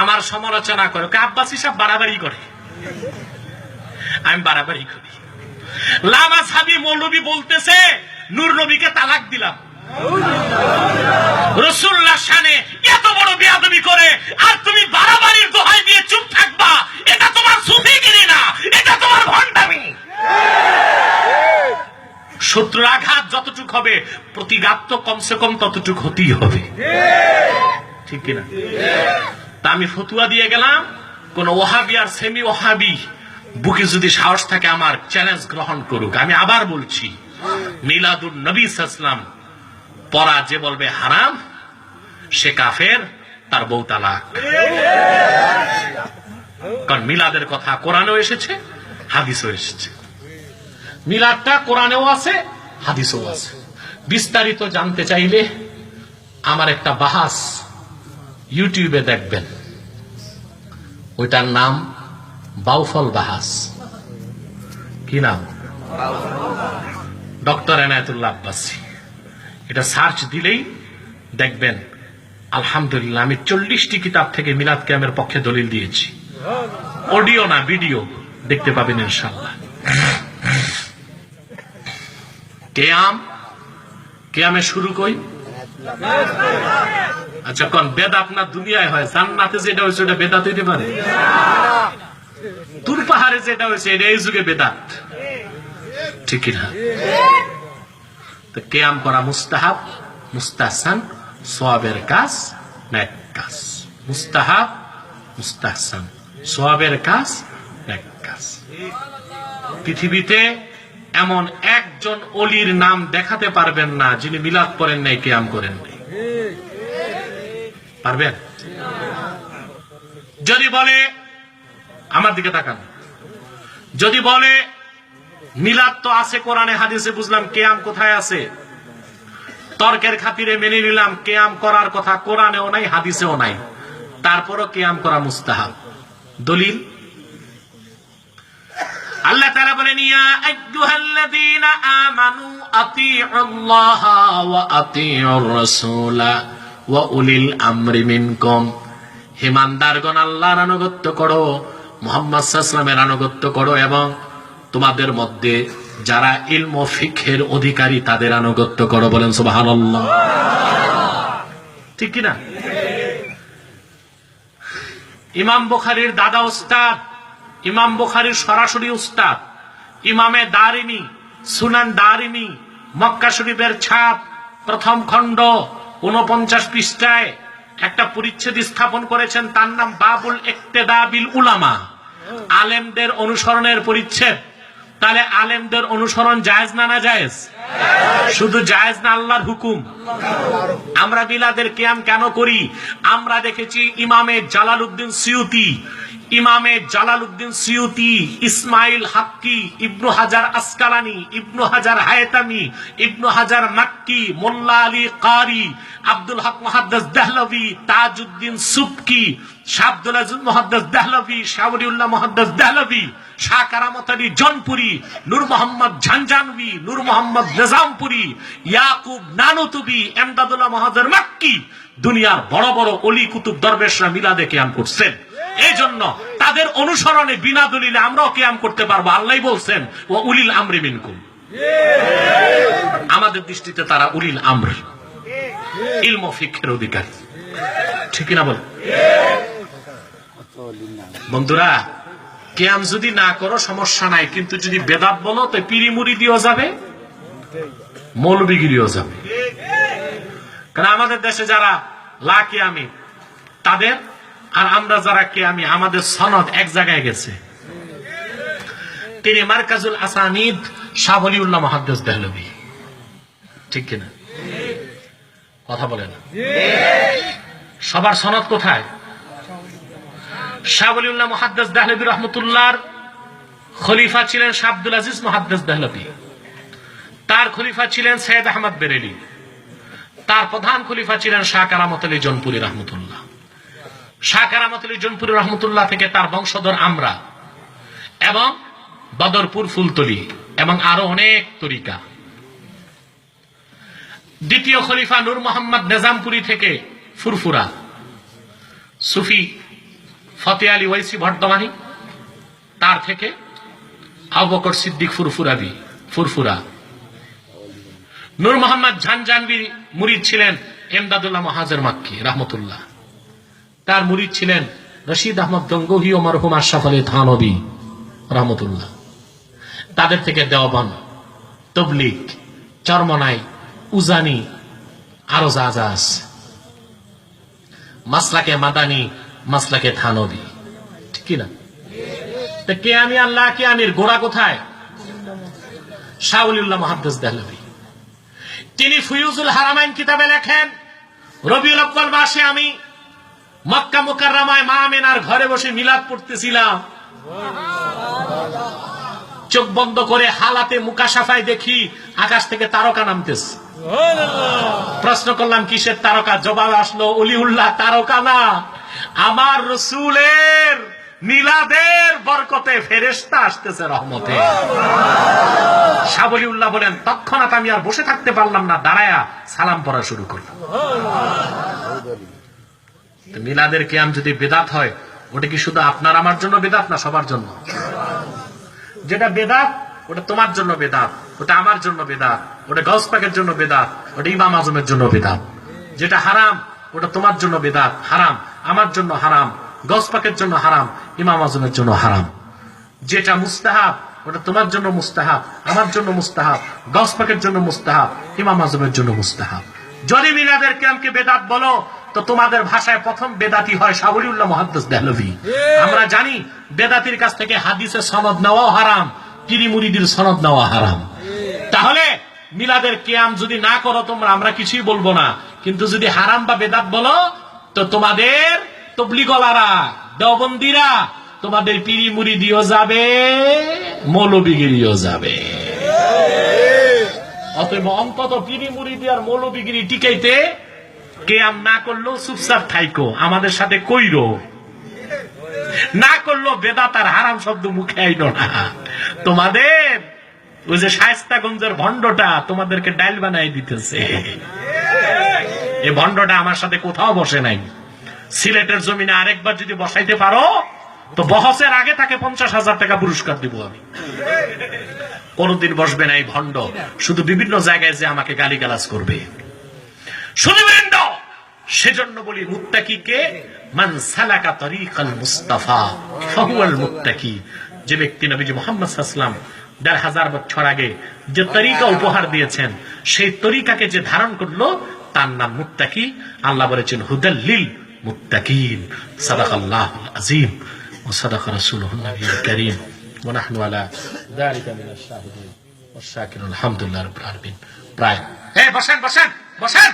আমার সমালোচনা করে আব্বাসি সাহেব বাড়াবাড়ি করে। আমি বাড়াবাড়ি করি। লামা সাবি মৌলবী বলতেছে, নূর নবীকে তালাক দিলাম। রসুল্লাহ শানে এত বড় বেয়াদবি করে, আর তুমি বাড়াবাড়ির দোহাই দিয়ে চুপ থাকবা, এটা তোমার সুফিগিরি না, এটা তোমার ভণ্ডামি। শত্রুর আঘাত যতটুক হবে, প্রতিঘাত তো কমসে কম ততটুক হতেই হবে। ঠিক কিনা? তা আমি ফতুয়া দিয়ে গেলাম, কোন ওহাবি আর সেমি ওহাবি বুকে যদি সাহস থাকে আমার চ্যালেঞ্জ গ্রহণ করুক। আমি আবার বলছি মিলাদুল নবী ইসলাম পড়া যে বলবে হারাম, সে কাফের, তার বউ কারণ মিলাদের কথা কোরআনেও এসেছে, হাদিসও এসেছে। মিলাদটা কোরআনেও আছে, হাদিসও আছে। বিস্তারিত জানতে চাইলে আমার একটা বাহাস ইউটিউবে দেখবেন। ওইটার নাম বাউফল বাহাস। কি নাম? ডক্টর এনায়তুল্লাহ আব্বাসী। এটা সার্চ দিলেই দেখবেন, আলহামদুলিল্লাহ আমি চল্লিশটি কিতাব থেকে মিলাদ ক্যামের পক্ষে দলিল দিয়েছি। অডিও না, ভিডিও। দেখতে পাবেন ইনশাল্লাহ কেয়াম? কেয়ামে শুরু কই? আচ্ছা কোন বেদ আপনার দুনিয়ায় হয়? জান্নাতে যেটা হয়েছে, ওটা বেদাত হইতে পারে? তুর পাহাড়ে যেটা হয়েছে, এটা এই যুগে বেদাত। ঠিক না তো কেয়াম করা মুস্তাহাব, মুস্তাহসান, সোয়াবের কাজ ন্যাক কাজ। মুস্তাহাব, মুস্তাহসান, সোয়াবের কাজ ন্যাক কাজ। পৃথিবীতে এমন একজন অলির নাম দেখাতে পারবেন না, যিনি মিলাদ করেন নাই, কেয়াম করেন নাই। পারবেন যদি বলে, আমার দিকে তাকান। যদি বলে, মিলাদ তো আছে কোরআনে, হাদিসে বুঝলাম, কেয়াম কোথায় আছে? তর্কের খাতিরে মেনে নিলাম, কেয়াম করার কথা কোরআনেও নাই, হাদিসেও নাই। তারপরও কেয়াম করা মুস্তাহাব। দলিল? আল্লাহ বলেন, ইয়া আইয়ুহাল্লাযীনা আমানু আতিউল্লাহ ওয়া আতিউর রাসূলা। ওয়া উলিল আমরি মিনকুম। হিমানদারগণ আল্লাহর আনুগত্য করো, মুহাম্মদ আলাইহি আনুগত্য করো এবং তোমাদের মধ্যে যারা ইলম ফিকহের অধিকারী তাদের আনুগত্য করো বলেন সুবহানাল্লাহ। ঠিক কি না ইমাম বুখারীর দাদা উস্তাদ, ইমাম বুখারীর সরাসরি উস্তাদ, ইমামে দারিমি, সুনান দারিমি, মক্কা শরীফের ছাপ প্রথম খণ্ড উনপঞ্চাশ পৃষ্ঠায় একটা পরিচ্ছেদ স্থাপন করেছেন, তার নাম বাবুল একতেদাবিল উলামা। আলেমদের অনুসরণের পরিচ্ছেদ। তাহলে আলেমদের অনুসরণ জায়েজ না না জায়েজ শুধু জায়েজ না আল্লাহর হুকুম। আমরা বিলাদের কিয়াম কেন করি? আমরা দেখেছি ইমামে জালাল উদ্দিন সিউতি, ইমামে জালাল উদ্দিন সিউতি, ইসমাইল হাক্কি, ইবনু হাজার আসকালানি, ইবনু হাজার হায়তামি, ইবনু হাজার মাক্কি, মোল্লা আলী কারি, আব্দুল হক মহাদ্দাস দেহলভি, তাজউদ্দিন সুবকি, শাহ আব্দুল আজিজ মহাদ্দাস দেহলভি শাহরিউল্লাহ মহাদ্দাস দেহলভি, শাহ কারামত আলী জনপুরি, নূর মোহাম্মদ ঝানঝানবি নূর মোহাম্মদ নিজামপুরি, ইয়াকুব নানুতুবি, এমদাদুল্লাহ মহাদের মাক্কি, দুনিয়ার বড় বড় অলি কুতুব দরবেশরা মিলাদে কেয়াম করছেন। এই জন্য তাদের অনুসরণে বিনা দলিলে আমরাও কেয়াম করতে পারব। আল্লাহ বলছেন, ও উলিল আমরি মিনকুম। আমাদের দৃষ্টিতে তারা উলিল আমর। ইলম ফিক্ষের অধিকারী। ঠিক না বল? বন্ধুরা কেয়াম যদি না করো সমস্যা নাই, কিন্তু যদি বেদাত বলো, তো পিরিমুড়ি দিয়েও যাবে। মৌলবিগিরিও যাবে। কারণ আমাদের দেশে যারা লাকি আমি তাদের আর আমরা যারা কে আমি আমাদের সনদ এক জায়গায় গেছে। তিনি মার্কাজুল আসানিদ শাহলিউল্লাহ মহাদ্দেস দেহলবি ঠিক কিনা? কথা বলে না। সবার সনদ কোথায়? শাহলিউল্লাহ মহাদ্দেস দেহলবি রহমতুল্লাহর খলিফা ছিলেন শাহ আজিজ মহাদ্দেস দেহলবি তার খলিফা ছিলেন সৈয়দ আহমদ বেরেলি। তার প্রধান খলিফা ছিলেন শাহ কারামত আলী জনপুরি রহমতুল্লাহ। শাহ কারামত আলী জনপুরি রহমতুল্লাহ থেকে তার বংশধর আমরা এবং বদরপুর ফুলতলি এবং আরও অনেক তরিকা। দ্বিতীয় খলিফা নূর মোহাম্মদ নেজামপুরি থেকে ফুরফুরা। সুফি ফতে আলী ওয়াইসি বর্ধমানি তার থেকে আবু বকর সিদ্দিক ফুরফুরাবি ফুরফুরা। নূর মোহাম্মদ ঝানজানবি মুরিদ ছিলেন এমদাদুল্লাহ মহাজের মাক্কি, রহমতুল্লাহ। তার মুরিদ ছিলেন রশিদ আহমদ গঙ্গোহী ও মরহুম আশরাফ আলী থানবী, রহমতুল্লাহ। তাদের থেকে দেওয়ান তবলিক চরমনাই, উজানি, আরও যা যা আছে। মাসলাকে মাদানি, মাসলাকে থানবী। ঠিক কি না? তা কে আমি আল্লাহ, কে আমির গোড়া কোথায়? শাউলিউল্লাহ মহাদ্দেস দেহলভি। তিনি ফুয়ুজুল হারামাইন কিতাবে লেখেন, রবিউল আব্বাল মাসে আমি মক্কা মুকাররামায় মা আমেনার ঘরে বসে মিলাদ পড়তেছিলাম। চোখ বন্ধ করে হালাতে মুকাশাফায় দেখি আকাশ থেকে তারকা নামতেছে। প্রশ্ন করলাম, কিসের তারকা? জবাব আসলো, অলিউল্লাহ তারকা না, আমার রসুলের। মিলাদের বরকতে ফেরেস্তা আসতেছে রহমতে। সাবলি উল্লাহ বলেন, তৎক্ষণাৎ আমি আর বসে থাকতে পারলাম না, দাঁড়ায়া সালাম পড়া শুরু করলাম। মিলাদের কিয়াম যদি বেদাত হয়, ওটা কি শুধু আপনার আমার জন্য বেদাত না সবার জন্য? যেটা বেদাত, ওটা তোমার জন্য বেদাত, ওটা আমার জন্য বেদাত, ওটা গসপাকের জন্য বেদাত, ওটা ইমাম আজমের জন্য বেদাত। যেটা হারাম, ওটা তোমার জন্য বেদাত, হারাম, আমার জন্য হারাম। গসপাকের জন্য হারাম ইমাম আজমের জন্য হারাম। যেটা মুস্তাহাব ওটা তোমার জন্য মুস্তাহাব আমার জন্য মুস্তাহাব গসপাকের জন্য মুস্তাহাব ইমাম আজমের জন্য মুস্তাহাব। যদি মিলাদের ক্যাম্পকে বেদাত বলো তো তোমাদের ভাষায় প্রথম বেদাতি হয় সাবরিউল্লাহ মহাদ্দাস দেহলভি। আমরা জানি বেদাতির কাছ থেকে হাদিসের সনদ নেওয়াও হারাম কিরি মুরিদির সনদ নেওয়া হারাম। তাহলে মিলাদের কিয়াম যদি না করো তোমরা আমরা কিছুই বলব না। কিন্তু যদি হারাম বা বেদাত বলো তো তোমাদের তবলিগলারা দেওবন্দিরা তোমাদের পিরি মুরিদিও যাবে, মৌলবিগিরিও যাবে। অতএব অন্তত পিরি মুরিদি আর মৌলবিগিরি টিকাইতে কেয়াম না করলেও চুপচাপ থাইকো, আমাদের সাথে কইরো। না করল বেদাত আর হারাম শব্দ মুখে আইলো না। তোমাদের ওই যে শায়স্তাগঞ্জের ভণ্ডটা তোমাদেরকে ডাইল বানাই দিতেছে। এই ভণ্ডটা আমার সাথে কোথাও বসে নাই। সিলেটের জমিনে আরেকবার যদি বসাইতে পারো, তো বহসের আগে তাকে পঞ্চাশ হাজার টাকা পুরস্কার দিব আমি। কোনদিন বসবে না এই ভণ্ড। শুধু বিভিন্ন জায়গায় যে আমাকে গালিগালাজ করবে। শুধুবৃন্দ সেজন্য বলি মুত্তাকিকে, মান সালাকা তরিকাল মুস্তাফা, ফাহুয়াল মুত্তাকি। যে ব্যক্তি নবীজি মোহাম্মদ সাল্লাম দেড় হাজার বছর আগে যে তরিকা উপহার দিয়েছেন, সেই তরিকাকে যে ধারণ করল, তার নাম মুত্তাকি। আল্লাহ বলেছেন, হুদাল্লিল মুত্তাকিন সাদাকাল্লাহ আজিম وصدق رسوله النبي الكريم ونحن على ذلك من الشاهدين والشاكرين الحمد لله رب العالمين প্রায় এই বসেন বসেন বসেন